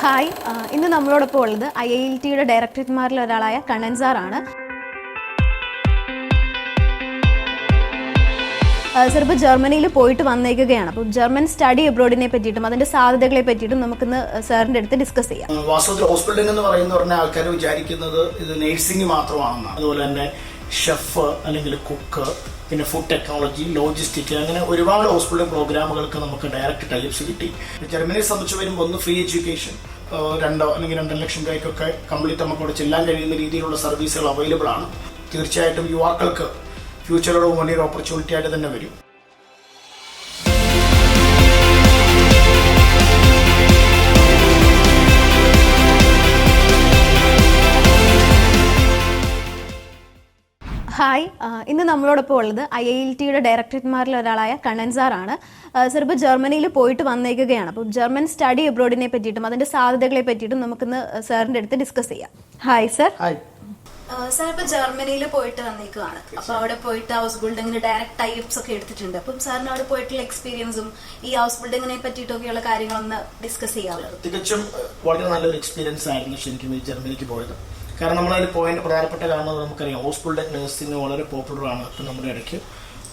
Hi ഇന്ന് നമ്മളോടൊപ്പം ഉള്ളത് ഐ ഐ ടിയുടെ ഡയറക്ടർമാരിൽ ഒരാളായ കണ്ണൻ സാറാണ് സർ ഇപ്പോൾ ജർമ്മനിയിൽ പോയിട്ട് വന്നേക്കുകയാണ്. അപ്പോൾ ജർമ്മൻ സ്റ്റഡി അബ്രോഡിനെ പറ്റിയിട്ടും അതിന്റെ സാധ്യതകളെ പറ്റിയിട്ടും നമുക്കിന്ന് സാറിന്റെ അടുത്ത് ഡിസ്കസ് ചെയ്യാം. വാസ്തവത്തിൽ ഹോസ്പിറ്റലിംഗ് എന്ന് പറയുന്ന പറഞ്ഞ ആൾക്കാർ വിചാരിക്കുന്നത് ഇത് നേഴ്സിംഗ് മാത്രമാണെന്നാണ്. അതുപോലെ തന്നെ ഷെഫ് അല്ലെങ്കിൽ കുക്ക് പിന്നെ ഫുഡ് ടെക്നോളജി ലോജിസ്റ്റിക് അങ്ങനെ ഒരുപാട് ഹോസ്പിറ്റൽ പ്രോഗ്രാമുകൾക്ക് നമുക്ക് ഡയറക്റ്റ് ടൈപ്സ് കിട്ടി. ജർമ്മനിയെ സംബന്ധിച്ച് വരുമ്പോൾ ഒന്ന് ഫ്രീ എഡ്യൂക്കേഷൻ രണ്ടോ അല്ലെങ്കിൽ രണ്ടര ലക്ഷം രൂപയ്ക്കൊക്കെ കംപ്ലീറ്റ് നമുക്ക് അവിടെ ചെല്ലാൻ കഴിയുന്ന രീതിയിലുള്ള സർവീസുകൾ അവൈലബിൾ ആണ്. തീർച്ചയായിട്ടും യുവാക്കൾക്ക് ഫ്യൂച്ചറോട് വലിയൊരു ഓപ്പർച്യൂണിറ്റി ആയിട്ട് തന്നെ വരും. ഹായ്. ഇന്ന് നമ്മളോടൊപ്പം ഉള്ളത് ഐ ഐ ടി ടിയുടെ ഡയറക്ടർമാരിൽ ഒരാളായ കണ്ണൻ സാറാണ്. സർ ഇപ്പോൾ ജർമ്മനിയിൽ പോയിട്ട് വന്നേക്കുകയാണ്. അപ്പോൾ ജർമ്മൻ സ്റ്റഡി അബ്രോഡിനെ പറ്റിയിട്ടും അതിന്റെ സാധ്യതകളെ പറ്റിയിട്ടും നമുക്കിന്ന് സാറിന്റെ അടുത്ത് ഡിസ്കസ് ചെയ്യാം. Hi sir. ഹായ്. സാർ ഇപ്പൊ ജർമ്മനിയിൽ പോയിട്ട് വന്നേക്കുവാണ്. അപ്പൊ അവിടെ പോയിട്ട് ഹൗസ് ബിൽഡിങ്ങിന് ഡയറക്റ്റ് ടൈപ്സ് ഒക്കെ എടുത്തിട്ടുണ്ട്. അപ്പം സാറിന് അവിടെ പോയിട്ടുള്ള എക്സ്പീരിയൻസും ഈ ഹൗസ് ബിൽഡിങ്ങിനെ പറ്റിയിട്ടൊക്കെയുള്ള കാര്യങ്ങളൊന്ന് ഡിസ്കസ് ചെയ്യാമല്ലോ. തികച്ചും വളരെ നല്ലൊരു എക്സ്പീരിയൻസ് ആയിരുന്നു ശരിക്കും ജർമ്മനിക്ക് പോയത്. കാരണം നമ്മളതിൽ പോയിന്റ് പ്രധാനപ്പെട്ട കാരണം നമുക്കറിയാം. ഹോസ്പിറ്റൽ നഴ്സിംഗ് വളരെ പോപ്പുലർ ആണ് ഇപ്പം നമ്മുടെ ഇടയ്ക്ക്.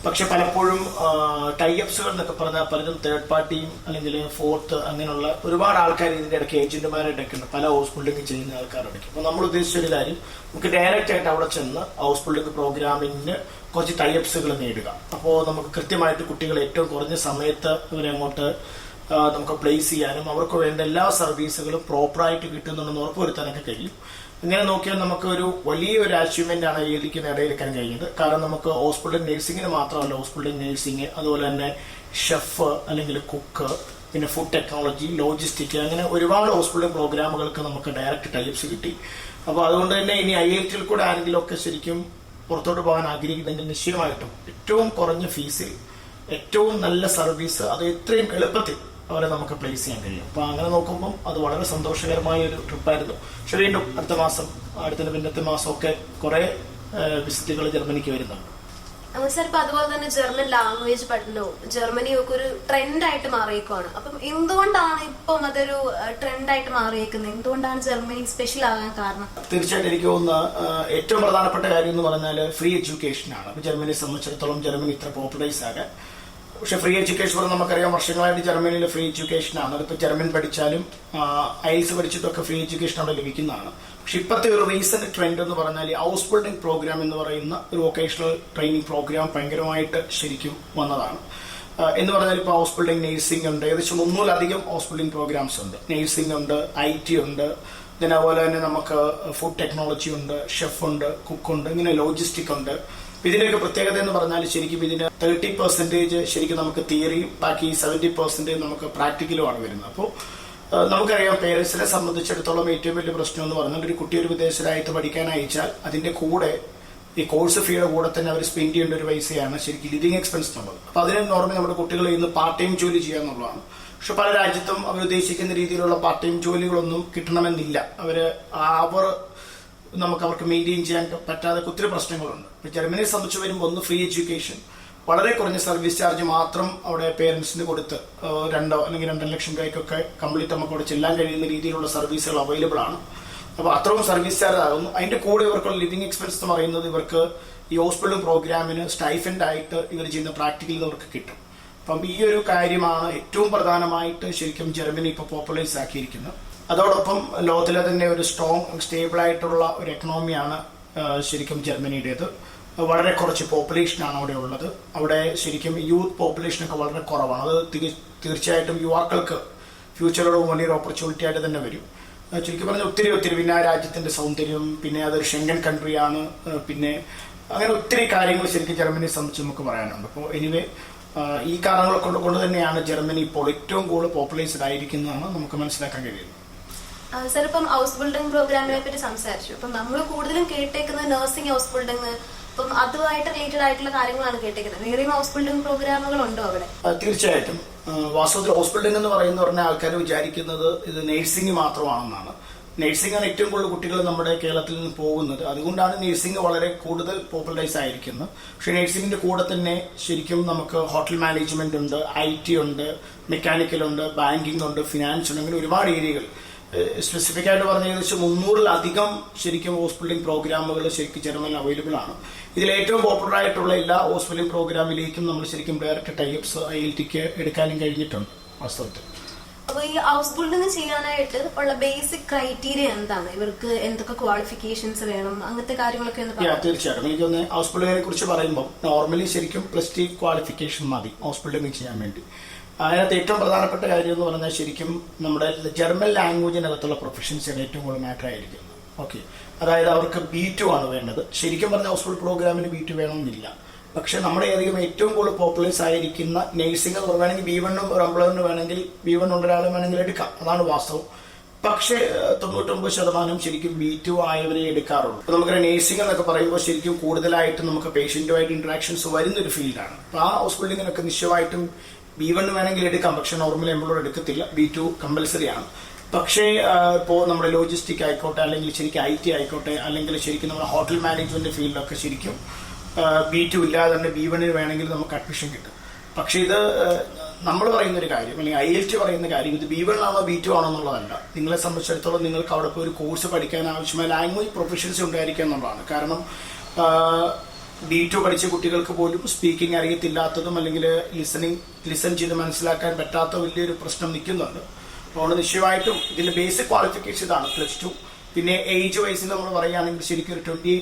പക്ഷെ പലപ്പോഴും ടൈഅപ്സുകൾ എന്നൊക്കെ പറഞ്ഞാൽ പലരും തേർഡ് പാർട്ടിയും അല്ലെങ്കിൽ ഫോർത്ത് അങ്ങനെയുള്ള ഒരുപാട് ആൾക്കാർ ഇതിന്റെ ഇടയ്ക്ക് ഏജന്റുമാരായിട്ടൊക്കെ ഉണ്ട്. പല ഹൗസ് ബിൽഡിംഗ് ചെയ്യുന്ന ആൾക്കാരുണ്ട് അപ്പോൾ നമ്മൾ ഉദ്ദേശിച്ച ഒരു കാര്യം നമുക്ക് ഡയറക്റ്റ് ആയിട്ട് അവിടെ ചെന്ന് ഹൗസ് ബിൽഡിംഗ് പ്രോഗ്രാമിന് കുറച്ച് ടൈഅപ്സുകൾ നേടുക. അപ്പോൾ നമുക്ക് കൃത്യമായിട്ട് കുട്ടികൾ ഏറ്റവും കുറഞ്ഞ സമയത്ത് ഇവരെ അങ്ങോട്ട് നമുക്ക് പ്ലേസ് ചെയ്യാനും അവർക്ക് വേണ്ട എല്ലാ സർവീസുകളും പ്രോപ്പറായിട്ട് കിട്ടുന്നുണ്ടെന്ന് ഉറപ്പുവരുത്താനൊക്കെ കഴിയും. ഇങ്ങനെ നോക്കിയാൽ നമുക്ക് ഒരു വലിയൊരു അച്ചീവ്മെന്റ് ആണ് എനിക്ക് നേടിയെടുക്കാൻ കഴിഞ്ഞത് കാരണം നമുക്ക് ഹോസ്പിറ്റൽ നഴ്സിംഗിന് മാത്രമല്ല ഹോസ്പിറ്റൽ നഴ്സിംഗ് അതുപോലെ തന്നെ ഷെഫ് അല്ലെങ്കിൽ കുക്ക് പിന്നെ ഫുഡ് ടെക്നോളജി ലോജിസ്റ്റിക് അങ്ങനെ ഒരുപാട് ഹോസ്പിറ്റൽ പ്രോഗ്രാമുകൾക്ക് നമുക്ക് ഡയറക്റ്റ് ടൈപ്സ് കിട്ടി. അപ്പോൾ അതുകൊണ്ട് തന്നെ ഇനി ഐ ഐ ടിയിൽ കൂടെ ആരെങ്കിലും ഒക്കെ ശരിക്കും പുറത്തോട്ട് പോകാൻ ആഗ്രഹിക്കുന്നെങ്കിൽ നിശ്ചയമായിട്ടും ഏറ്റവും കുറഞ്ഞ ഫീസിൽ ഏറ്റവും നല്ല സർവീസ് അത് എത്രയും എളുപ്പത്തിൽ അവരെ നമുക്ക് പ്ലേസ് ചെയ്യാൻ കഴിയും. അപ്പൊ അങ്ങനെ നോക്കുമ്പോൾ അത് വളരെ സന്തോഷകരമായ ഒരു ട്രിപ്പായിരുന്നു പക്ഷെ വീണ്ടും അടുത്ത മാസം അടുത്ത പിന്നത്തെ മാസം ഒക്കെ കുറെ വിസിറ്റുകൾ ജർമ്മനിക്ക് വരുന്നുണ്ട്. സാർ ഇപ്പൊ അതുപോലെ തന്നെ ജർമ്മൻ ലാംഗ്വേജ് പഠനവും ജർമ്മനിയും ഒക്കെ ഒരു ട്രെൻഡായിട്ട് മാറിയേക്കുവാണ്. അപ്പം എന്തുകൊണ്ടാണ് ഇപ്പം അതൊരു ട്രെൻഡായിട്ട് മാറിയേക്കുന്നത്? എന്തുകൊണ്ടാണ് ജർമ്മനി സ്പെഷ്യൽ ആകാൻ കാരണം? തീർച്ചയായിട്ടും എനിക്ക് തോന്നുന്ന ഏറ്റവും പ്രധാനപ്പെട്ട കാര്യം എന്ന് പറഞ്ഞാൽ ഫ്രീ എഡ്യൂക്കേഷൻ ആണ്. ജർമ്മനിയെ സംബന്ധിച്ചിടത്തോളം ജർമ്മനി ഇത്ര പോപ്പുലൈസ് ആകാൻ പക്ഷെ ഫ്രീ എഡ്യൂക്കേഷൻ പറഞ്ഞാൽ നമുക്കറിയാം വർഷങ്ങളായിട്ട് ജർമ്മനിയിൽ ഫ്രീ എഡ്യൂക്കേഷൻ ആണ്. അതിപ്പോൾ ജർമ്മൻ പഠിച്ചാലും ഐൽസ് പഠിച്ചിട്ടൊക്കെ ഫ്രീ എഡ്യൂക്കേഷൻ അവിടെ ലഭിക്കുന്നതാണ്. പക്ഷെ ഇപ്പോഴത്തെ ഒരു റീസെന്റ് ട്രെൻഡ് എന്ന് പറഞ്ഞാൽ ഹൗസ് ബിൽഡിംഗ് പ്രോഗ്രാം എന്ന് പറയുന്ന ഒരു വൊക്കേഷണൽ ട്രെയിനിങ് പ്രോഗ്രാം ഭയങ്കരമായിട്ട് ശരിക്കും വന്നതാണ്. എന്ന് പറഞ്ഞാൽ ഇപ്പോൾ ഹൗസ് ബിൽഡിംഗ് നഴ്സിംഗ് ഉണ്ട്. ഏകദേശം മുന്നൂറിലധികം ഹൗസ് ബിൽഡിംഗ് പ്രോഗ്രാംസ് ഉണ്ട്. നഴ്സിംഗ് ഉണ്ട് ഐ ടി ഉണ്ട്. പിന്നെ അതുപോലെ തന്നെ നമുക്ക് ഫുഡ് ടെക്നോളജി ഉണ്ട് ഷെഫ് ഉണ്ട് കുക്ക് ഉണ്ട്. ഇങ്ങനെ ലോജിസ്റ്റിക് ഉണ്ട്. ഇതിന്റെയൊക്കെ പ്രത്യേകത എന്ന് പറഞ്ഞാൽ ശരിക്കും ഇതിന് തേർട്ടി പെർസെന്റേജ് ശരിക്കും നമുക്ക് തിയറിയും ബാക്കി സെവന്റി പെർസെന്റേജ് നമുക്ക് പ്രാക്ടിക്കലുമാണ് വരുന്നത്. അപ്പോൾ നമുക്കറിയാം പേരൻസിനെ സംബന്ധിച്ചിടത്തോളം ഏറ്റവും വലിയ പ്രശ്നം എന്ന് പറഞ്ഞാൽ ഒരു കുട്ടി ഒരു വിദേശ രാജ്യത്ത് പഠിക്കാൻ അയച്ചാൽ അതിന്റെ കൂടെ ഈ കോഴ്സ് ഫീയുടെ കൂടെ തന്നെ അവർ സ്പെൻഡ് ചെയ്യേണ്ട ഒരു പൈസയാണ് ശരിക്കും ലിവിങ് എക്സ്പെൻസ് എന്നുള്ളത്. അപ്പൊ അതിന് നോർമലി നമ്മുടെ കുട്ടികൾ ഇന്ന് പാർട്ട് ടൈം ജോലി ചെയ്യുക എന്നുള്ളതാണ്. പക്ഷെ പല രാജ്യത്തും അവർ ഉദ്ദേശിക്കുന്ന രീതിയിലുള്ള പാർട്ട് ടൈം ജോലികളൊന്നും കിട്ടണമെന്നില്ല. അവർ അവർ നമുക്ക് അവർക്ക് മെയിന്റെയിൻ ചെയ്യാൻ പറ്റാതെ ഒത്തിരി പ്രശ്നങ്ങളുണ്ട്. ഇപ്പൊ ജർമ്മനിയെ സംബന്ധിച്ച് വരുമ്പോൾ ഒന്ന് ഫ്രീ എഡ്യൂക്കേഷൻ വളരെ കുറഞ്ഞ സർവീസ് ചാർജ് മാത്രം അവിടെ പേരൻസിന് കൊടുത്ത് രണ്ടോ അല്ലെങ്കിൽ രണ്ടര ലക്ഷം രൂപയ്ക്കൊക്കെ കംപ്ലീറ്റ് നമുക്ക് അവിടെ ചെല്ലാൻ കഴിയുന്ന രീതിയിലുള്ള സർവീസുകൾ അവൈലബിൾ ആണ്. അപ്പൊ അത്രയും സർവീസ് ചാർജ് ആകുന്നു. അതിന്റെ കൂടെ ഇവർക്കുള്ള ലിവിങ് എക്സ്പെൻസ് എന്ന് പറയുന്നത് ഇവർക്ക് ഈ ഹോസ്പിറ്റൽ പ്രോഗ്രാമിന് സ്റ്റൈഫൻഡ് ആയിട്ട് ഇവർ ചെയ്യുന്ന പ്രാക്ടിക്കൽ അവർക്ക് കിട്ടും. അപ്പം ഈ ഒരു കാര്യമാണ് ഏറ്റവും പ്രധാനമായിട്ട് ശരിക്കും ജർമ്മനി ഇപ്പോൾ പോപ്പുലൈസ് ആക്കിയിരിക്കുന്നത്. അതോടൊപ്പം ലോകത്തിലെ തന്നെ ഒരു സ്ട്രോങ് സ്റ്റേബിൾ ആയിട്ടുള്ള ഒരു എക്കണോമിയാണ് ശരിക്കും ജർമ്മനിയുടേത്. വളരെ കുറച്ച് പോപ്പുലേഷനാണ് അവിടെ ഉള്ളത്. അവിടെ ശരിക്കും യൂത്ത് പോപ്പുലേഷനൊക്കെ വളരെ കുറവാണ്. അത് തീർച്ചയായിട്ടും യുവാക്കൾക്ക് ഫ്യൂച്ചറോട് വലിയൊരു ഓപ്പർച്യൂണിറ്റി ആയിട്ട് തന്നെ വരും. ചുരുക്കി പറഞ്ഞാൽ ഒത്തിരി ഒത്തിരി പിന്നെ ആ രാജ്യത്തിന്റെ സൗന്ദര്യം പിന്നെ അതൊരു ഷെങ്കൻ കൺട്രിയാണ് പിന്നെ അങ്ങനെ ഒത്തിരി കാര്യങ്ങൾ ശരിക്കും ജർമ്മനിയെ സംബന്ധിച്ച് നമുക്ക് പറയാനുണ്ട്. അപ്പോൾ എനിവേ ഈ കാരണങ്ങൾ കൊണ്ട് കൊണ്ട് തന്നെയാണ് ജർമ്മനി ഇപ്പോൾ ഏറ്റവും കൂടുതൽ പോപ്പുലൈസ്ഡ് ആയിരിക്കുന്നതാണ് നമുക്ക് മനസ്സിലാക്കാൻ കഴിയുന്നത്. സാർ ഇപ്പം ഹൗസ് ബിൽഡിംഗ് പ്രോഗ്രാമിനെ പറ്റി സംസാരിച്ചു. അപ്പം നമ്മൾ കൂടുതലും കേട്ടേക്കുന്നത് നഴ്സിംഗ് ഹൗസ് ബിൽഡിംഗ് അപ്പം അതുമായിട്ട് റിലേറ്റഡ് ആയിട്ടുള്ള കാര്യങ്ങളാണ് കേട്ടേക്കുന്നത്. വേറെയും ഹൗസ് ബിൽഡിംഗ് പ്രോഗ്രാമുകൾ ഉണ്ടോ അവിടെ? തീർച്ചയായിട്ടും. വാസ്തവത്തിൽ ഹൗസ് ബിൽഡിംഗ് എന്ന് പറയുന്ന പറഞ്ഞ ആൾക്കാർ വിചാരിക്കുന്നത് ഇത് നഴ്സിംഗ് മാത്രമാണെന്നാണ്. നഴ്സിംഗ് ആണ് ഏറ്റവും കൂടുതൽ കുട്ടികൾ നമ്മുടെ കേരളത്തിൽ നിന്ന് പോകുന്നത്. അതുകൊണ്ടാണ് നഴ്സിംഗ് വളരെ കൂടുതൽ പോപ്പുലറൈസ് ആയിരിക്കുന്നത്. പക്ഷെ നഴ്സിംഗിന്റെ കൂടെ തന്നെ ശരിക്കും നമുക്ക് ഹോട്ടൽ മാനേജ്മെന്റ് ഉണ്ട് ഐ ടി ഉണ്ട് മെക്കാനിക്കൽ ഉണ്ട് ബാങ്കിങ് ഉണ്ട് ഫിനാൻസ് ഉണ്ട് അങ്ങനെ ഒരുപാട് ഏരിയകൾ സ്പെസിഫിക് ആയിട്ട് പറഞ്ഞ ഏകദേശം മുന്നൂറിലധികം ശരിക്കും ഹോസ്പിറ്റലിംഗ് പ്രോഗ്രാമുകൾ ശരിക്കും ജർമ്മനിൽ അവൈലബിൾ ആണ്. ഇതിൽ ഏറ്റവും പോപ്പുലർ ആയിട്ടുള്ള എല്ലാ ഹോസ്പിറ്റലിംഗ് പ്രോഗ്രാമിലേക്കും നമ്മൾ ശരിക്കും ഡയറക്റ്റ് ടൈപ്സ് ഐ എൽ ടിക്ക് എടുക്കാനും കഴിഞ്ഞിട്ടുണ്ട് വാസ്തവത്തിൽ. അപ്പൊ ഈ ഹൗസ് ബിൽഡിംഗ് ചെയ്യാനായിട്ട് ഉള്ള ബേസിക് ക്രൈറ്റീരിയ എന്താണ്? ഇവർക്ക് എന്തൊക്കെ ക്വാളിഫിക്കേഷൻസ് വേണം? അങ്ങനത്തെ കാര്യങ്ങളൊക്കെ തീർച്ചയായിട്ടും. എനിക്കൊന്ന് ഹൗസ് ബിൽഡിങ്ങിനെ കുറിച്ച് പറയുമ്പോൾ നോർമലി ശരിക്കും പ്ലസ് ടു ക്വാളിഫിക്കേഷൻ മതി ഹൗസ് ബിൽഡിംഗ് ചെയ്യാൻ വേണ്ടി. അതിനകത്ത് ഏറ്റവും പ്രധാനപ്പെട്ട കാര്യം എന്ന് പറഞ്ഞാൽ ശരിക്കും നമ്മുടെ ജർമ്മൻ ലാംഗ്വേജിനകത്തുള്ള പ്രൊഫഷൻസിന് ഏറ്റവും കൂടുതൽ മാറ്റർ ആയിരിക്കുന്നത്. ഓക്കെ അതായത് അവർക്ക് ബി ടു ആണ് വേണ്ടത്. ശരിക്കും പറഞ്ഞ ഹൗസ് ഫുൾ പ്രോഗ്രാമിന് ബി ടു വേണമെന്നില്ല. പക്ഷേ നമ്മുടെ ഏതെങ്കിലും ഏറ്റവും കൂടുതൽ പോപ്പുലേഴ്സ് ആയിരിക്കുന്ന നേഴ്സിംഗ് എന്ന് പറയുകയാണെങ്കിൽ ബി വണ്ണും ഒരു അമ്പളറിന് വേണമെങ്കിൽ ബി വൺ ഒരാളെ വേണമെങ്കിൽ എടുക്കാം. അതാണ് വാസ്തവം. പക്ഷേ തൊണ്ണൂറ്റൊമ്പത് ശതമാനം ശരിക്കും ബി ടു ആയവരെ എടുക്കാറുള്ളൂ. ഇപ്പൊ നമുക്ക് നേഴ്സിംഗ് എന്നൊക്കെ പറയുമ്പോൾ ശരിക്കും കൂടുതലായിട്ട് നമുക്ക് പേഷ്യന്റുമായിട്ട് ഇന്ററാക്ഷൻസ് വരുന്ന ഒരു ഫീൽഡാണ് അപ്പൊ ആ ഹോസ്പിറ്റലിങ്ങിനൊക്കെ നിശ്ചയമായിട്ടും ബി വൺ വേണമെങ്കിൽ എടുക്കാം. പക്ഷെ നോർമൽ എംപ്ലോയർ എടുക്കത്തില്ല. ബി ടു കമ്പൽസറി ആണ്. പക്ഷേ ഇപ്പോൾ നമ്മുടെ ലോജിസ്റ്റിക് ആയിക്കോട്ടെ അല്ലെങ്കിൽ ശരിക്കും ഐ ടി ആയിക്കോട്ടെ അല്ലെങ്കിൽ ശരിക്കും നമ്മുടെ ഹോട്ടൽ മാനേജ്മെന്റ് ഫീൽഡൊക്കെ ശരിക്കും ബി ടു ഇല്ലാതെ തന്നെ ബി വണ്ണിന് വേണമെങ്കിൽ നമുക്ക് അഡ്മിഷൻ കിട്ടും. പക്ഷെ ഇത് നമ്മൾ പറയുന്ന ഒരു കാര്യം അല്ലെങ്കിൽ ഐ എൽ ടി പറയുന്ന കാര്യം ഇത് ബി വൺ ആണോ ബി ടു ആണോ എന്നുള്ളതല്ല. നിങ്ങളെ സംബന്ധിച്ചിടത്തോളം നിങ്ങൾക്ക് അവിടെ പോയി ഒരു കോഴ്സ് പഠിക്കാൻ ആവശ്യമായ ലാംഗ്വേജ് പ്രൊഫഷൻസി ഉണ്ടായിരിക്കുക എന്നുള്ളതാണ്. കാരണം ബി ടു പഠിച്ച കുട്ടികൾക്ക് പോലും സ്പീക്കിംഗ് അറിയത്തില്ലാത്തതും അല്ലെങ്കിൽ ലിസണിങ് ലിസൺ ചെയ്ത് മനസ്സിലാക്കാൻ പറ്റാത്ത വലിയൊരു പ്രശ്നം നിൽക്കുന്നുണ്ട്. അതുകൊണ്ട് നിശ്ചയമായിട്ടും ഇതിന്റെ ബേസിക് ക്വാളിഫിക്കേഷൻ ഇതാണ്. പ്ലസ് ടു പിന്നെ ഏജ് വൈസിൽ നമ്മൾ പറയുകയാണെങ്കിൽ ശരിക്കും ഒരു ട്വന്റി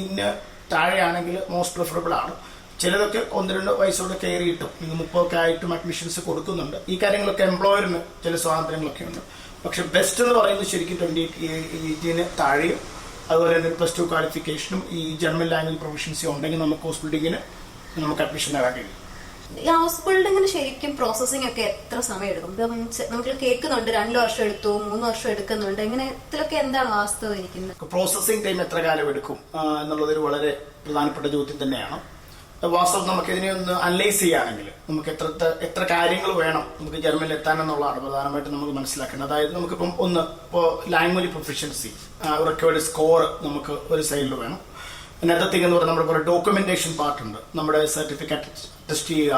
ഇന്ന് താഴെയാണെങ്കിൽ മോസ്റ്റ് പ്രിഫറബിൾ ആണ്. ചിലതൊക്കെ ഒന്ന് രണ്ട് വയസ്സോടെ കയറിയിട്ടും നിങ്ങൾ മുപ്പതൊക്കെ ആയിട്ടും അഡ്മിഷൻസ് കൊടുക്കുന്നുണ്ട്. ഈ കാര്യങ്ങളൊക്കെ എംപ്ലോയറിന് ചില സ്വാതന്ത്ര്യങ്ങളൊക്കെ ഉണ്ട്. പക്ഷെ ബെസ്റ്റ് എന്ന് പറയുന്നത് ശരിക്കും ട്വന്റി എയ്റ്റീന് താഴെയും അതുപോലെ തന്നെ പ്ലസ് ടു ക്വാളിഫിക്കേഷനും ഈ ജർമ്മൻ ലാംഗ്വേജ് പ്രൊഫഷൻസി ഉണ്ടെങ്കിൽ നമുക്ക് ഹൗസ് ബിൽഡിങ്ങിന് നമുക്ക് അഡ്മിഷൻ നേടാൻ കഴിയും. ഈ ഹൗസ് ബിൽഡിങ്ങിന് ശരിക്കും പ്രോസസ്സിംഗ് ഒക്കെ എത്ര സമയം എടുക്കും? നമുക്ക് കേൾക്കുന്നുണ്ട് രണ്ടു വർഷം എടുത്തു മൂന്ന് വർഷം എടുക്കുന്നുണ്ട്. ഇങ്ങനെ ഇതിലൊക്കെ എന്താണ് വാസ്തവം ഇരിക്കുന്നത് പ്രോസസ്സിംഗ് ടൈം എത്ര കാലം എടുക്കും എന്നുള്ളത് എന്നുള്ളതൊരു വളരെ പ്രധാനപ്പെട്ട ചോദ്യം തന്നെയാണ്. വാസ്തവം നമുക്ക് ഇതിനെ ഒന്ന് അനലൈസ് ചെയ്യുകയാണെങ്കിൽ നമുക്ക് എത്ര എത്ര കാര്യങ്ങൾ വേണം നമുക്ക് ജർമ്മനിൽ എത്താൻ എന്നുള്ളതാണ് പ്രധാനമായിട്ടും നമുക്ക് മനസ്സിലാക്കേണ്ടത്. അതായത് നമുക്കിപ്പം ഒന്ന് ഇപ്പോൾ ലാംഗ്വേജ് പ്രൊഫഷൻസി റെക്കോർഡ് സ്കോർ നമുക്ക് ഒരു സൈഡിൽ വേണം. പിന്നെ തിങ് എന്ന് പറഞ്ഞാൽ നമ്മുടെ കുറേ ഡോക്യുമെന്റേഷൻ പാർട്ട് ഉണ്ട്. നമ്മുടെ സർട്ടിഫിക്കറ്റ് ടെസ്റ്റ് ചെയ്യുക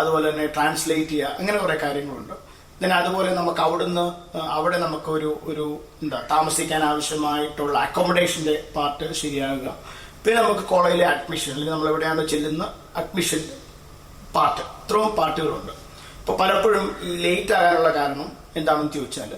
അതുപോലെ തന്നെ ട്രാൻസ്ലേറ്റ് ചെയ്യുക അങ്ങനെ കുറേ കാര്യങ്ങളുണ്ട്. പിന്നെ അതുപോലെ നമുക്ക് അവിടുന്ന് അവിടെ നമുക്കൊരു ഒരു എന്താ താമസിക്കാൻ ആവശ്യമായിട്ടുള്ള അക്കോമഡേഷന്റെ പാർട്ട് ശരിയാകുക. പിന്നെ നമുക്ക് കോളേജിലെ അഡ്മിഷൻ അല്ലെങ്കിൽ നമ്മൾ എവിടെയാണ് ചെല്ലുന്ന അഡ്മിഷൻ പാർട്ട് ഇത്രയും പാർട്ടുകളുണ്ട് ഇപ്പൊ പലപ്പോഴും ലേറ്റ് ആകാനുള്ള കാരണം എന്താണെന്ന് ചോദിച്ചാൽ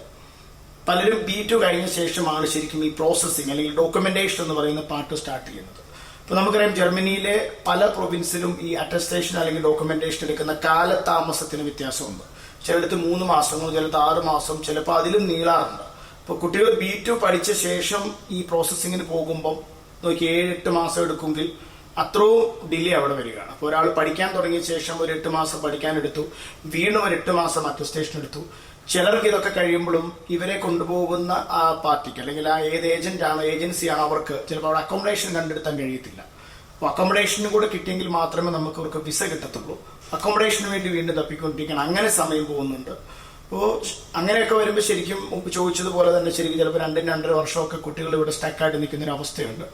പലരും ബി ടു കഴിഞ്ഞ ശേഷമാണ് ശരിക്കും ഈ പ്രോസസ്സിങ് അല്ലെങ്കിൽ ഡോക്യുമെന്റേഷൻ എന്ന് പറയുന്ന പാർട്ട് സ്റ്റാർട്ട് ചെയ്യുന്നത്. ഇപ്പൊ നമുക്കറിയാം ജർമ്മനിയിലെ പല പ്രൊവിൻസിലും ഈ അറ്റസ്റ്റേഷൻ അല്ലെങ്കിൽ ഡോക്യുമെന്റേഷൻ എടുക്കുന്ന കാലതാമസത്തിന് വ്യത്യാസമുണ്ട്. ചിലടത്ത് മൂന്ന് മാസങ്ങൾ ചിലത്ത് ആറ് മാസം ചിലപ്പോൾ അതിലും നീളാറുണ്ട്. അപ്പോൾ കുട്ടികൾ ബി ടു പഠിച്ച ശേഷം ഈ പ്രോസസ്സിങ്ങിന് പോകുമ്പം നോക്കി ഏഴെട്ട് മാസം എടുക്കുമെങ്കിൽ അത്രയും ഡിലേ അവിടെ വരികയാണ്. അപ്പോൾ ഒരാൾ പഠിക്കാൻ തുടങ്ങിയ ശേഷം ഒരു എട്ട് മാസം പഠിക്കാൻ എടുത്തു. വീണ്ടും ഒരു എട്ട് മാസം അറ്റസ്റ്റേഷൻ എടുത്തു. ചിലർക്ക് ഇതൊക്കെ കഴിയുമ്പോഴും ഇവരെ കൊണ്ടുപോകുന്ന ആ പാർട്ടിക്ക് അല്ലെങ്കിൽ ആ ഏത് ഏജന്റ് ആണ് ഏജൻസിയാണ് അവർക്ക് ചിലപ്പോൾ അവിടെ അക്കോമഡേഷൻ കണ്ടെടുത്താൻ കഴിയത്തില്ല. അപ്പോൾ അക്കോമഡേഷനും കൂടെ കിട്ടിയെങ്കിൽ മാത്രമേ നമുക്ക് അവർക്ക് വിസ കിട്ടത്തുള്ളൂ. അക്കോമഡേഷന് വേണ്ടി വീണ്ടും തപ്പിക്കൊണ്ടിരിക്കണം അങ്ങനെ സമയം പോകുന്നുണ്ട്. അപ്പോൾ അങ്ങനെയൊക്കെ വരുമ്പോൾ ശരിക്കും ചോദിച്ചതുപോലെ തന്നെ ശരിക്കും ചിലപ്പോൾ രണ്ടും രണ്ടര വർഷമൊക്കെ കുട്ടികൾ ഇവിടെ സ്റ്റക്കായിട്ട് നിൽക്കുന്ന ഒരു അവസ്ഥയുണ്ട്.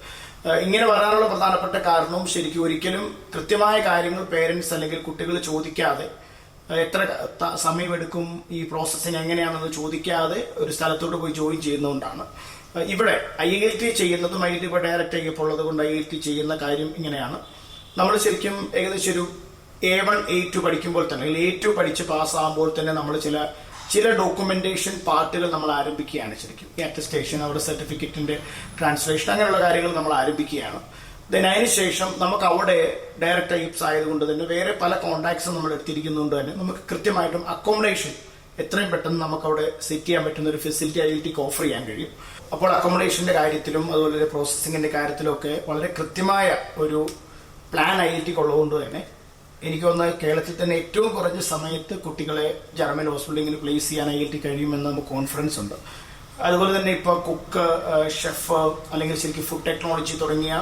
ഇങ്ങനെ വരാനുള്ള പ്രധാനപ്പെട്ട കാരണവും ശരിക്കും ഒരിക്കലും കൃത്യമായ കാര്യങ്ങൾ പേരൻസ് അല്ലെങ്കിൽ കുട്ടികൾ ചോദിക്കാതെ എത്ര സമയമെടുക്കും ഈ പ്രോസസ്സിങ് എങ്ങനെയാണെന്ന് ചോദിക്കാതെ ഒരു സ്ഥലത്തോട്ട് പോയി ജോയിൻ ചെയ്യുന്നതുകൊണ്ടാണ്. ഇവിടെ ഐ എൽ ടി ചെയ്യുന്നതും ഐ എൽ ടി ഇപ്പോൾ ഡയറക്റ്റ് ആയി ഉള്ളത് കൊണ്ട് ഐ എൽ ടി ചെയ്യുന്ന കാര്യം ഇങ്ങനെയാണ്. നമ്മൾ ശരിക്കും ഏകദേശം ഒരു എ വൺ എ ടു പഠിക്കുമ്പോൾ തന്നെ അല്ലെങ്കിൽ എ ടു പഠിച്ച് പാസ്സാകുമ്പോൾ തന്നെ നമ്മൾ ചില ചില ഡോക്യുമെന്റേഷൻ പാർട്ടുകൾ നമ്മൾ ആരംഭിക്കുകയാണ് ശരിക്കും. അറ്റസ്റ്റേഷൻ അവിടെ സർട്ടിഫിക്കറ്റിന്റെ ട്രാൻസ്ലേഷൻ അങ്ങനെയുള്ള കാര്യങ്ങൾ നമ്മൾ ആരംഭിക്കുകയാണ്. ദെൻ അതിനുശേഷം നമുക്ക് അവിടെ ഡയറക്റ്റ് ടൈപ്സ് ആയതുകൊണ്ട് തന്നെ വേറെ പല കോണ്ടാക്ട്സും നമ്മൾ എടുത്തിരിക്കുന്നതുകൊണ്ട് തന്നെ നമുക്ക് കൃത്യമായിട്ടും അക്കോമഡേഷൻ എത്രയും പെട്ടെന്ന് നമുക്ക് അവിടെ സെറ്റ് ചെയ്യാൻ പറ്റുന്ന ഒരു ഫെസിലിറ്റി ഐഐടിക്ക് ഓഫർ ചെയ്യാൻ കഴിയും. അപ്പോൾ അക്കോമഡേഷന്റെ കാര്യത്തിലും അതുപോലെ പ്രോസസ്സിംഗിന്റെ കാര്യത്തിലും ഒക്കെ വളരെ കൃത്യമായ ഒരു പ്ലാൻ ടിക്ക് ഉള്ളതുകൊണ്ട് തന്നെ എനിക്ക് തോന്നുന്നത് കേരളത്തിൽ തന്നെ ഏറ്റവും കുറഞ്ഞ സമയത്ത് കുട്ടികളെ ജർമ്മൻ ഹോസ്പിറ്റലിൽ പ്ലേസ് ചെയ്യാൻ ഐ എൽ ടി കഴിയുമെന്ന് നമുക്ക് കോൺഫിഡൻസ് ഉണ്ട്. അതുപോലെ തന്നെ ഇപ്പോൾ കുക്ക് ഷെഫ് അല്ലെങ്കിൽ ശരിക്കും ഫുഡ് ടെക്നോളജി തുടങ്ങിയ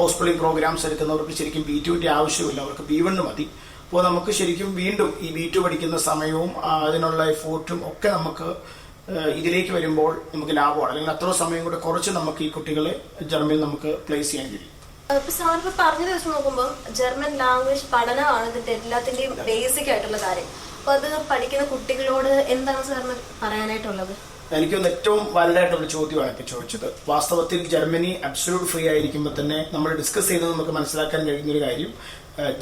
ഹോസ്പിറ്റലിംഗ് പ്രോഗ്രാംസ് എടുക്കുന്നവർക്ക് ശരിക്കും ബി ടുവിന്റെ ആവശ്യമില്ല. അവർക്ക് ബി വണ്ണ് മതി. അപ്പോൾ നമുക്ക് ശരിക്കും വീണ്ടും ഈ ബി ടു പഠിക്കുന്ന സമയവും അതിനുള്ള എഫോർട്ടും ഒക്കെ നമുക്ക് ഇതിലേക്ക് വരുമ്പോൾ നമുക്ക് ലാഭമാണ്. അല്ലെങ്കിൽ അത്ര സമയം കൂടെ കുറച്ച് നമുക്ക് ഈ കുട്ടികളെ ജർമ്മനിയിൽ നമുക്ക് പ്ലേസ് ചെയ്യാൻ കഴിയും. ഇപ്പൊ സാർ ഇപ്പൊ പറഞ്ഞത് വെച്ച് നോക്കുമ്പോൾ ജർമ്മൻ ലാംഗ്വേജ് പഠനമാണ് ഇതിന്റെ എല്ലാത്തിന്റെയും ബേസിക് ആയിട്ടുള്ള കാര്യം. അപ്പൊ അത് പഠിക്കുന്ന കുട്ടികളോട് എന്താണ് സാറിന് പറയാനായിട്ടുള്ളത്? എനിക്കൊന്ന് ഏറ്റവും വാലിഡായിട്ടുള്ള ചോദ്യമാണ് ഇപ്പൊ ചോദിച്ചത്. വാസ്തവത്തിൽ ജർമ്മനി അബ്സല്യൂട്ട് ഫ്രീ ആയിരിക്കുമ്പോൾ തന്നെ നമ്മൾ ഡിസ്കസ് ചെയ്യുന്നത് നമുക്ക് മനസ്സിലാക്കാൻ കഴിയുന്ന ഒരു കാര്യം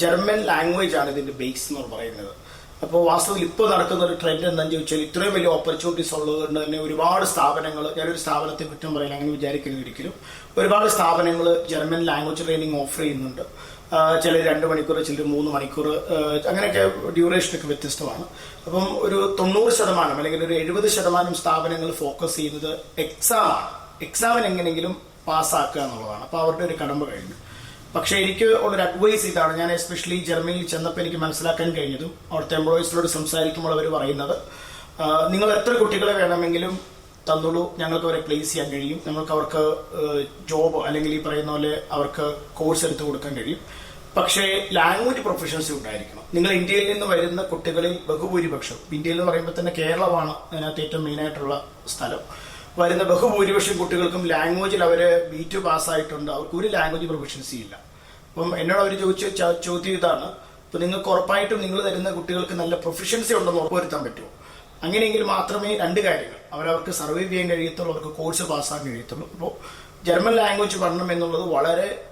ജർമ്മൻ ലാംഗ്വേജ് ആണ് ഇതിന്റെ ബേസ് എന്ന് പറയുന്നത്. അപ്പോൾ വാസ്തവത്തിൽ ഇപ്പോൾ നടക്കുന്ന ഒരു ട്രെൻഡ് എന്താണെന്ന് ചോദിച്ചാൽ ഇത്രയും വലിയ ഓപ്പർച്യൂണിറ്റീസ് ഉള്ളതുകൊണ്ട് തന്നെ ഒരുപാട് സ്ഥാപനങ്ങൾ ഞാനൊരു സ്ഥാപനത്തെ കുറ്റം പറയില്ല അങ്ങനെ വിചാരിക്കുന്നു ഒരിക്കലും. ഒരുപാട് സ്ഥാപനങ്ങൾ ജർമ്മൻ ലാംഗ്വേജ് ട്രെയിനിങ് ഓഫർ ചെയ്യുന്നുണ്ട്. ചില രണ്ട് മണിക്കൂർ ചിലർ മൂന്ന് മണിക്കൂർ അങ്ങനെയൊക്കെ ഡ്യൂറേഷനൊക്കെ വ്യത്യസ്തമാണ്. അപ്പം ഒരു തൊണ്ണൂറ് ശതമാനം അല്ലെങ്കിൽ ഒരു എഴുപത് ശതമാനം സ്ഥാപനങ്ങൾ ഫോക്കസ് ചെയ്യുന്നത് എക്സാം എക്സാമിന് എങ്ങനെയെങ്കിലും പാസ്സാക്കുക എന്നുള്ളതാണ്. അപ്പോൾ അവരുടെ ഒരു കടമ്പ കഴിഞ്ഞു. പക്ഷേ എനിക്ക് ഉള്ളൊരു അഡ്വൈസ് ഇതാണ്. ഞാൻ എസ്പെഷ്യലി ജർമ്മനിയിൽ ചെന്നപ്പോൾ എനിക്ക് മനസ്സിലാക്കാൻ കഴിഞ്ഞതും. അവിടുത്തെ എംപ്ലോയീസിനോട് സംസാരിക്കുമ്പോൾ അവർ പറയുന്നത് നിങ്ങൾ എത്ര കുട്ടികളെ വേണമെങ്കിലും തന്നുള്ളൂ ഞങ്ങൾക്ക് അവരെ പ്ലേസ് ചെയ്യാൻ കഴിയും. ഞങ്ങൾക്ക് അവർക്ക് ജോബ് അല്ലെങ്കിൽ ഈ പറയുന്ന പോലെ അവർക്ക് കോഴ്സ് എടുത്തു കൊടുക്കാൻ കഴിയും. പക്ഷേ ലാംഗ്വേജ് പ്രൊഫഷൻസി ഉണ്ടായിരിക്കണം. നിങ്ങൾ ഇന്ത്യയിൽ നിന്ന് വരുന്ന കുട്ടികളിൽ ബഹുഭൂരിപക്ഷം ഇന്ത്യയിൽ എന്ന് പറയുമ്പോൾ തന്നെ കേരളമാണ് അതിനകത്ത് ഏറ്റവും മെയിനായിട്ടുള്ള സ്ഥലം. വരുന്ന ബഹുഭൂരിപക്ഷം കുട്ടികൾക്കും ലാംഗ്വേജിൽ അവർ ബി ടു പാസ്സായിട്ടുണ്ട് അവർക്ക് ഒരു ലാംഗ്വേജ് പ്രൊഫഷൻസി ഇല്ല. അപ്പം എന്നോട് അവർ ചോദിച്ച ചോദ്യം ഇതാണ്. അപ്പം നിങ്ങൾക്ക് ഉറപ്പായിട്ടും നിങ്ങൾ തരുന്ന കുട്ടികൾക്ക് നല്ല പ്രൊഫഷൻസി ഉണ്ടെന്ന് ഉറപ്പുവരുത്താൻ പറ്റുമോ? അങ്ങനെയെങ്കിൽ മാത്രമേ രണ്ട് കാര്യങ്ങൾ. അവരവർക്ക് സർവൈവ് ചെയ്യാൻ കഴിയത്തുള്ളൂ അവർക്ക് കോഴ്സ് പാസ്സാക്കാൻ കഴിയത്തുള്ളൂ. അപ്പോൾ ജർമ്മൻ ലാംഗ്വേജ് പഠനം എന്നുള്ളത് വളരെ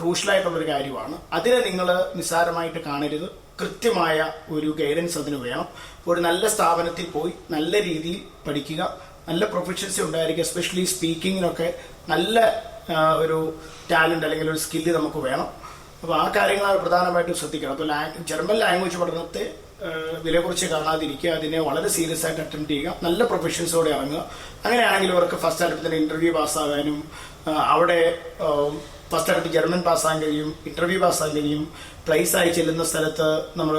ക്രൂഷ്യലായിട്ടുള്ളൊരു കാര്യമാണ്. അതിനെ നിങ്ങൾ നിസ്സാരമായിട്ട് കാണരുത്. കൃത്യമായ ഒരു ഗൈഡൻസ് അതിന് വേണം. ഒരു നല്ല സ്ഥാപനത്തിൽ പോയി നല്ല രീതിയിൽ പഠിക്കുക. നല്ല പ്രൊഫഷൻസി ഉണ്ടായിരിക്കുക എസ്പെഷ്യലി സ്പീക്കിങ്ങിനൊക്കെ നല്ല ഒരു ടാലന്റ് അല്ലെങ്കിൽ ഒരു സ്കില്ല് നമുക്ക് വേണം. അപ്പോൾ ആ കാര്യങ്ങളാണ് പ്രധാനമായിട്ടും ശ്രദ്ധിക്കണം. അപ്പോൾ ലാംഗ് ജർമ്മൻ ലാംഗ്വേജ് പഠനത്തെ വിലകുറിച്ച് കാണാതിരിക്കുക അതിനെ വളരെ സീരിയസ് ആയിട്ട് അറ്റംപ്റ്റ് ചെയ്യുക നല്ല പ്രൊഫഷൻസോടെ ഇറങ്ങുക. അങ്ങനെയാണെങ്കിൽ അവർക്ക് ഫസ്റ്റ് ആയിട്ട് തന്നെ ഇന്റർവ്യൂ പാസ്സാകാനും അവിടെ ഫസ്റ്റ് ജർമ്മൻ പാസ്സാകാൻ കഴിയും ഇന്റർവ്യൂ പാസ്സാൻ കഴിയും. പ്ലേസ് ആയി ചെല്ലുന്ന സ്ഥലത്ത് നമ്മൾ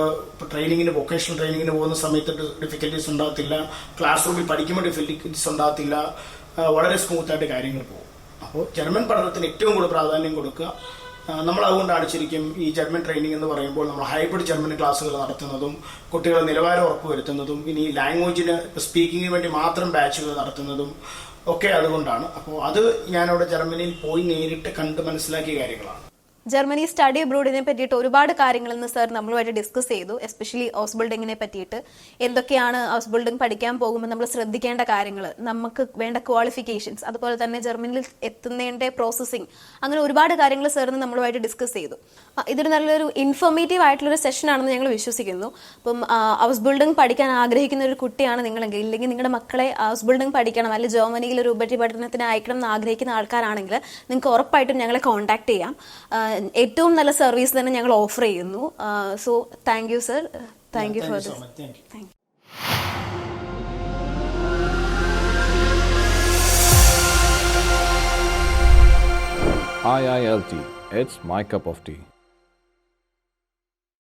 ട്രെയിനിങ്ങിന് വൊക്കേഷണൽ ട്രെയിനിങ്ങിന് പോകുന്ന സമയത്ത് ഡിഫിക്കൽറ്റീസ് ഉണ്ടാകത്തില്ല. ക്ലാസ് റൂമിൽ പഠിക്കുമ്പോൾ ഡിഫിക്കൽറ്റീസ് ഉണ്ടാകത്തില്ല. വളരെ സ്മൂത്ത് ആയിട്ട് കാര്യങ്ങൾ പോകും. അപ്പോൾ ജർമ്മൻ പഠനത്തിന് ഏറ്റവും കൂടുതൽ പ്രാധാന്യം കൊടുക്കുക. നമ്മൾ അതുകൊണ്ടാണ് ശരിക്കും ഈ ജർമ്മൻ ട്രെയിനിങ് എന്ന് പറയുമ്പോൾ നമ്മൾ ഹൈബ്രിഡ് ജർമ്മൻ ക്ലാസ്സുകൾ നടത്തുന്നതും കുട്ടികളെ നിലവാരം ഉറപ്പുവരുത്തുന്നതും ഇനി ലാംഗ്വേജിന് സ്പീക്കിങ്ങിന് വേണ്ടി മാത്രം ബാച്ചുകൾ നടത്തുന്നതും ഒക്കെ അതുകൊണ്ടാണ്. അപ്പോൾ അത് ഞാനവിടെ ജർമ്മനിയിൽ പോയി നേരിട്ട് കണ്ട് മനസ്സിലാക്കിയ കാര്യങ്ങളാണ്. ജർമ്മനി സ്റ്റഡി അബ്രോഡിനെ പറ്റിയിട്ട് ഒരുപാട് കാര്യങ്ങൾ ഇന്ന് സാർ നമ്മളുമായിട്ട് ഡിസ്കസ് ചെയ്തു എസ്പെഷ്യലി ഹൗസ് ബിൽഡിങ്ങിനെ പറ്റിയിട്ട്. എന്തൊക്കെയാണ് ഹൗസ് ബിൽഡിംഗ് പഠിക്കാൻ പോകുമ്പോൾ നമ്മൾ ശ്രദ്ധിക്കേണ്ട കാര്യങ്ങൾ നമുക്ക് വേണ്ട ക്വാളിഫിക്കേഷൻസ് അതുപോലെ തന്നെ ജർമ്മനിയിൽ എത്തുന്നതിന്റെ പ്രോസസ്സിംഗ് അങ്ങനെ ഒരുപാട് കാര്യങ്ങൾ സാറിന് നമ്മളുമായിട്ട് ഡിസ്കസ് ചെയ്തു. ഇതൊരു നല്ലൊരു ഇൻഫോർമേറ്റീവ് ആയിട്ടുള്ളൊരു സെഷൻ ആണെന്ന് ഞങ്ങൾ വിശ്വസിക്കുന്നു. അപ്പം ഹൗസ് ബിൽഡിംഗ് പഠിക്കാൻ ആഗ്രഹിക്കുന്ന ഒരു കുട്ടിയാണ് നിങ്ങളെങ്കിൽ ഇല്ലെങ്കിൽ നിങ്ങളുടെ മക്കളെ ഹൗസ് ബിൽഡിംഗ് പഠിക്കണം അല്ലെങ്കിൽ ജർമ്മനിയിൽ ഒരു ഉപരിപഠനത്തിന് അയക്കണം എന്ന് ആഗ്രഹിക്കുന്ന ആൾക്കാരാണെങ്കിൽ നിങ്ങൾക്ക് ഉറപ്പായിട്ടും ഞങ്ങളെ കോൺടാക്ട് ചെയ്യാം. ഏറ്റവും നല്ല സർവീസ് തന്നെ ഞങ്ങൾ ഓഫർ ചെയ്യുന്നു. So thank you sir thank you for so this much thank you thank you IILT, it's my cup of tea.